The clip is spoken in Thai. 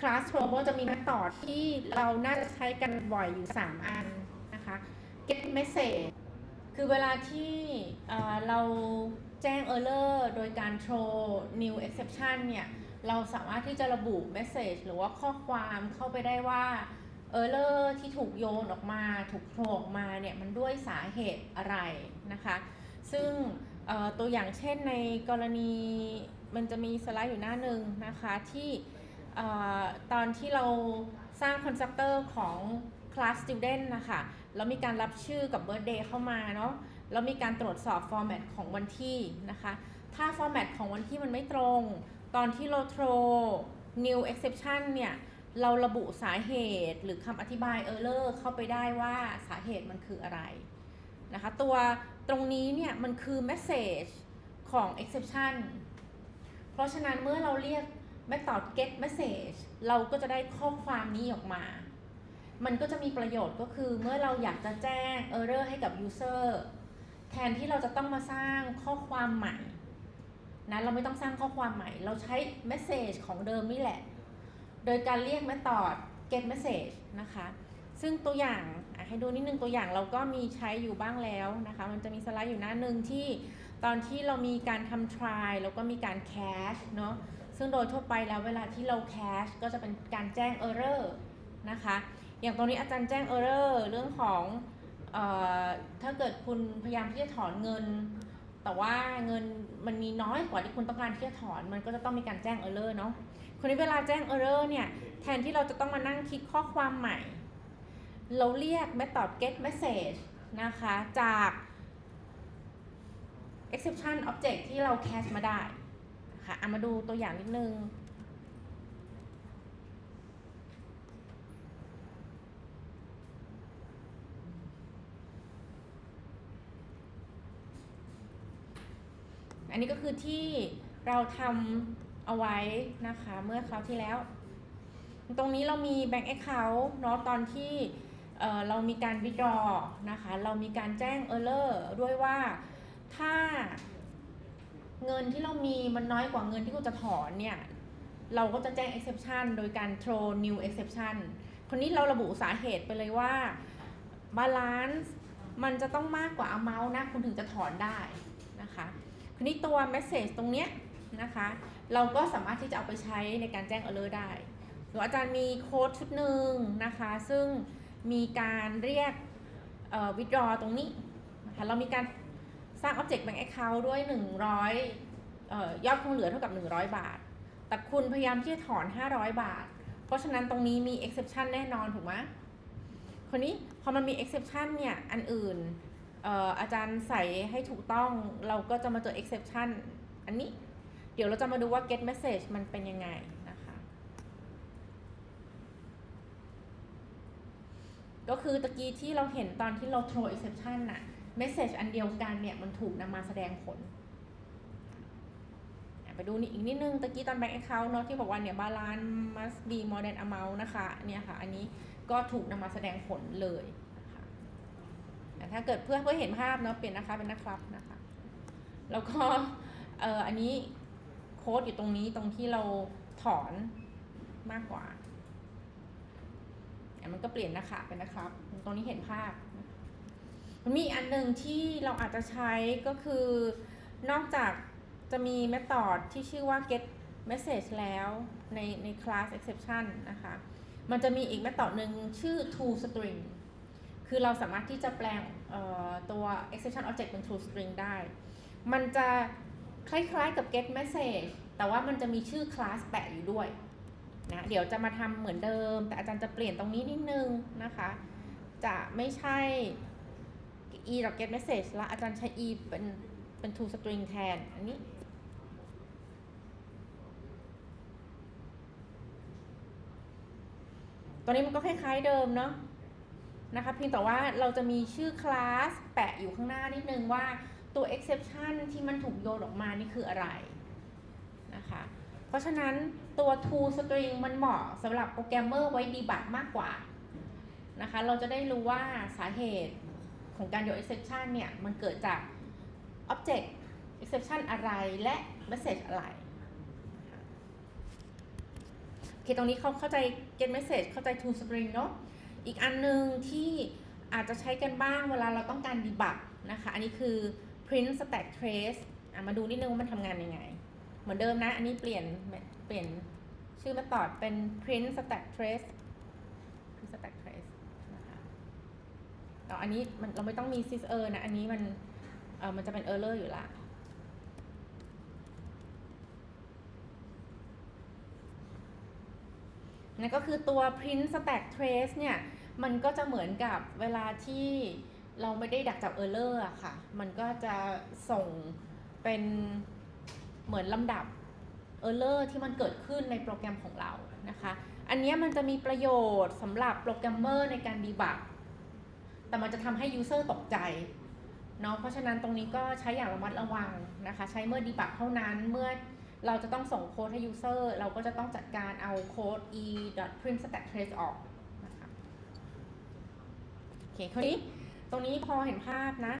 คลาส global จะมีแมทอที่เราน่าจะใช้กันบ่อยอยู่ 3 อันนะคะ get message คือเวลาที่เเราแจ้ง error โดยการ throw new exception เนี่ย เราสามารถที่จะระบุ message หรือว่าข้อความเข้าไปได้ว่า error ที่ถูกโยนออกมา ถูกโผล่ออกมาเนี่ย มันด้วยสาเหตุอะไรนะคะ ซึ่งตัวอย่างเช่นในกรณีมันจะมีสไลด์อยู่หน้าหนึ่งนะคะที่ ตอนที่เราสร้างคอนสตรักเตอร์ของ class student นะคะแล้วมีการรับชื่อกับ birthday เข้ามาเนาะแล้วมีการตรวจสอบ format ของวันที่นะคะ ถ้า format ของวันที่มันไม่ตรง ตอนที่เรา throw new exception เนี่ย เราระบุสาเหตุหรือคำอธิบาย error เข้าไปได้ว่าสาเหตุมันคืออะไรนะคะ ตัวตรงนี้เนี่ย มันคือ message ของ exception เพราะฉะนั้นเมื่อเราเรียก method get message เราก็จะได้ข้อความนี้ออกมา มันก็จะมีประโยชน์ก็คือเมื่อเราอยากจะแจ้ง error ให้กับ user แทนที่เราจะต้องมาสร้างข้อความใหม่นะเราไม่ต้องสร้างข้อความใหม่ เราใช้ message ของเดิมนี่แหละ โดยการเรียก method get message นะคะ ซึ่งตัวอย่างให้ดูนิดนึงตัวอย่างเราก็มีใช้อยู่บ้างแล้วนะคะ มันจะมีสไลด์อยู่หน้าหนึ่งที่ตอนที่เรามีการทำ try แล้วก็มีการ cache เนาะ ซึ่งโดยทั่วไปแล้วเวลาที่เรา cache ก็จะเป็นการแจ้ง error นะคะ อย่างตรงนี้อาจารย์แจ้ง error เรื่องของออถ้าเกิดคุณพยายามที่จะถอนเงิน แต่ว่าเงินมันมีน้อยกว่าที่คุณต้องการที่จะถอน มันก็จะต้องมีการแจ้ง error เนาะคนนี้เวลาแจ้ง error เนี่ย แทนที่เราจะต้องมานั่งคิดข้อความใหม่ เราเรียก method get message นะคะจาก exception object ที่เรา cache มาได้ ค่ะเอามาดูตัวอย่างนิดนึงอันนี้ก็คือที่เราทำเอาไว้นะคะเมื่อคราวที่แล้ว ตรงนี้เรามี bank account เนาะตอนที่เเรามีการ withdraw นะคะ เรามีการแจ้ง error ด้วยว่าถ้า เงินที่เรามีมันน้อยกว่าเงินที่กูจะถอนเนี่ย เราก็จะแจ้ง exception โดยการ throw new exception คนนี้เราระบุสาเหตุไปเลยว่า balance มันจะต้องมากกว่า amount นะคุณถึงจะถอนได้นะคะทีนี้ตัว message ตรงเนี้ยนะคะ เราก็สามารถที่จะเอาไปใช้ในการแจ้ง alert ได้ หรืออาจารย์มีโค้ดชุดหนึ่งนะคะ ซึ่งมีการเรียกเอ่อ withdraw ตรงนี้นะคะเรามีการ สร้าง object bank account ด้วย 100เอ่อยอดคงเหลือเท่ากับ 100 บาท แต่คุณพยายามที่จะถอน 500 บาท เพราะฉะนั้นตรงนี้มี exception แน่นอนถูกไหมคนนี้พอมันมี exception เนี่ย อันอื่นเอ่ออาจารย์ใส่ให้ถูกต้องเราก็จะมาเจอ exception อันนี้ เดี๋ยวเราจะมาดูว่า get message มันเป็นยังไงนะคะ ก็คือตะกี้ที่เราเห็นตอนที่เรา throw exception น่ะ message อันเดียวกันเนี่ยมันถูกนำมาแสดงผลไปดูนี่อีกนิดนึงตะกี้ตอน bank account เนาะที่บอกว่าเนี่ย balance must be more than amount นะคะเนี่ยค่ะ อันนี้ก็ถูกนำมาแสดงผลเลยนะคะถ้าเกิดเพื่อเพื่อเห็นภาพเนาะเปลี่ยนนะคะเป็นนะครับนะคะ แล้วก็เอ่ออันนี้โค้ดอยู่ตรงนี้ตรงที่เราถอนมากกว่ามันก็เปลี่ยนนะคะเป็นนะครับ ตรงนี้เห็นภาพ มันมีอันหนึ่งที่เราอาจจะใช้ก็คือนอกจากจะมี method ที่ชื่อว่า get message แล้วในใน class exception นะคะ มันจะมีอีก method หนึ่งชื่อ to string คือเราสามารถที่จะแปลงตัว exception object เป็น true string ได้ มันจะคล้ายๆกับ get message แต่ว่ามันจะมีชื่อ class แปะอยู่ด้วยนะเดี๋ยวจะมาทำเหมือนเดิม แต่อาจารย์จะเปลี่ยนตรงนี้นิดนึงนะคะ จะไม่ใช่ e ดอก get message แล้วอาจารย์ใช้ e เป็นเป็น to string แทน อันนี้ตัวนี้มันก็คล้ายๆเดิมเนาะนะคะเพียงแต่ว่าเราจะมีชื่อคลาสแปะอยู่ข้างหน้านิดนึงว่าตัว exception ที่มันถูกโยนออกมานี่คืออะไรนะคะ เพราะฉะนั้นตัว to string มันเหมาะสำหรับโปรแกรมเมอร์ไว้ดีบักมากกว่านะคะ เราจะได้รู้ว่าสาเหตุ ของการโยน exception เนี่ยมันเกิดจาก object exception อะไรและ message อะไรโอเคตรงนี้เขาเข้าใจ get message เข้าใจ to string เนอะอีกอันหนึ่งที่อาจจะใช้กันบ้างเวลาเราต้องการ debug นะคะ อันนี้คือ print stack trace มาดูนิดนึงว่ามันทำงานยังไง เหมือนเดิมนะ อันนี้เปลี่ยนเปลี่ยนชื่อ method เป็น print stack trace print stack trace นะคะ แต่อันนี้มันเราไม่ต้องมี sys error นะอันนี้มันเออมันจะเป็น error อร์อยู่ละนั่นก็คือตัว print stack trace เนี่ย มันก็จะเหมือนกับเวลาที่เราไม่ได้ดักจับ error อะค่ะ มันก็จะส่งเป็นเหมือนลำดับ error ที่มันเกิดขึ้นในโปรแกรมของเรานะคะ อันนี้มันจะมีประโยชน์สำหรับโปรแกรมเมอร์ในการดีบัก แต่มันจะทำให้ยูเซอร์ตกใจเนาะเพราะฉะนั้นตรงนี้ก็ใช้อย่างระมัดระวังนะคะ ใช้เมื่อดีบักเท่านั้นเมื่อเราจะต้องส่งโค้ดให้ user เราก็จะต้องจัดการเอาโค้ด e print stack trace ออกนะคะโอเคคราวนี้ตรงนี้พอเห็นภาพนะ